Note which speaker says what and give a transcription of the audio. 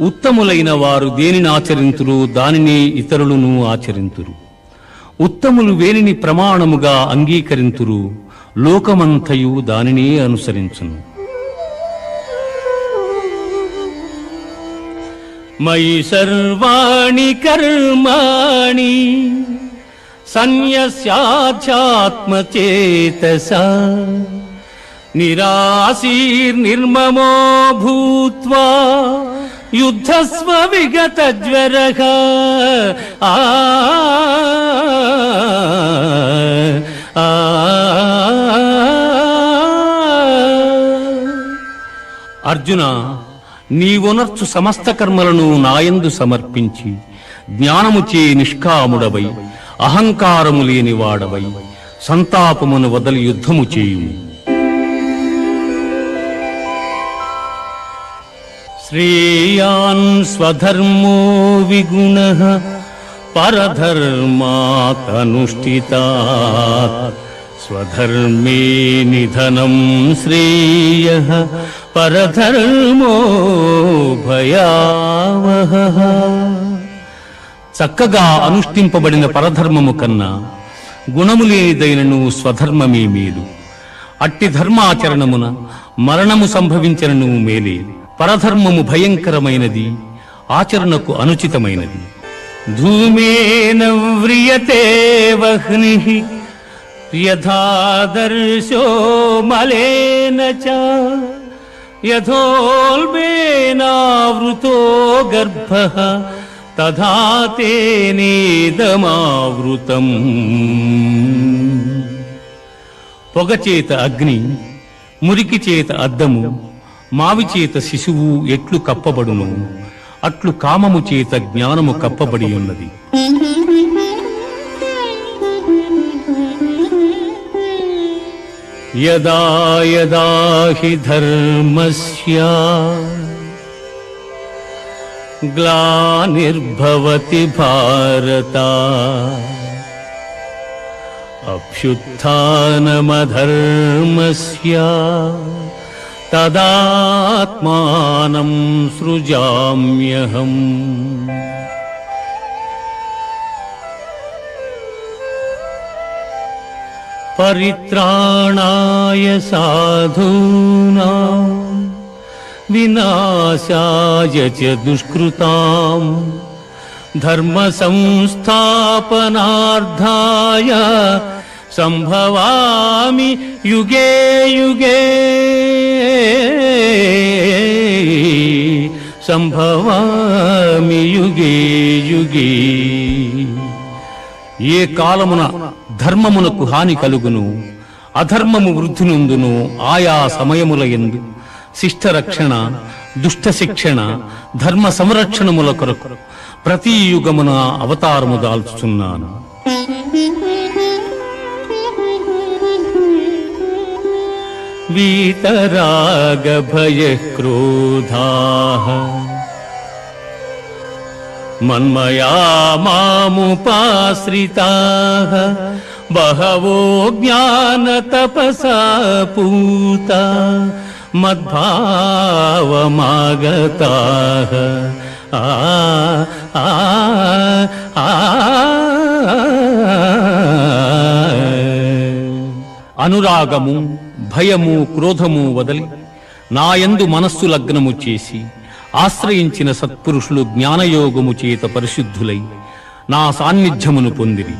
Speaker 1: ఉత్తములైన వారు దేనిని ఆచరింతురు? దానిని ఇతరులను ఆచరింతురు. ఉత్తములు వేనిని ప్రమాణముగా అంగీకరింతురు. లోకమంతయు దానినే అనుసరించును. మయి సర్వాణి కర్మాణి సన్యస్యాధ్యాత్మచేతసా నిరాశీర్నిర్మమో భూత్వా యుద్ధస్వ విగత జ్వర ఆ అర్జున నీవునర్చు సమస్త కర్మలను నాయందు సమర్పించి జ్ఞానముచే నిష్కాముడవై అహంకారము లేని వాడవై సంతాపమును వదలి యుద్ధము చేయుము శ్రేయాన్ స్వధర్మో విగుణ పరధర్మాతనుష్ఠితాత్ స్వధర్మే నిధనం శ్రేయ పరధర్మో భయావహ చక్కగా అనుష్ఠింపబడిన పరధర్మము కన్నా గుణము లేనిదైనను స్వధర్మమే మేలు. అట్టి ధర్మాచరణమున మరణము సంభవించనను మేలే పరధర్మము భయంకరమైనది ఆచరణకు అనుచితమైనది. ధూమేన వ్రియతే వహ్ని యథాదర్శో మలేన చ యథోల్బేనావృతో గర్భ తథా తేనేదమావృతం. పొగచేత అగ్ని మురికి చేత అద్దము మావి చేత శిశువు ఎట్లు కప్పబడును అట్లు కామము చేత జ్ఞానము కప్పబడి ఉన్నది యదా యదా హి ధర్మస్య గ్లానిర్భవతి భారత అభ్యుత్నమధర్మస్య तदात्मानम् सृजाम्यहम्। परित्राणाय साधूना विनाशाय च दुष्कृताम्। धर्मसंस्थापनार्थाय సంభవామి యుగే యుగే. సంభవామి యుగే యుగే. ఏ కాలమున ధర్మమునకు హాని కలుగును అధర్మము వృద్ధినుందును ఆయా సమయముల ఎందు శిష్ట రక్షణ దుష్ట శిక్షణ ధర్మ సంరక్షణముల కొరకు ప్రతి యుగమున అవతారము దాల్చుచున్నాను. ीतरागभयः क्रोधाः मन्मया मामुपाश्रिताः बहवो ज्ञानतपसा पूता मद्भावमागताः। आ आ आ అనురాగము భయము క్రోధము వదలి నాయందు మనస్సు లగ్నము చేసి ఆశ్రయించిన సత్పురుషులు జ్ఞానయోగము చేత పరిశుద్ధులై నా సాన్నిధ్యమును పొందిరి.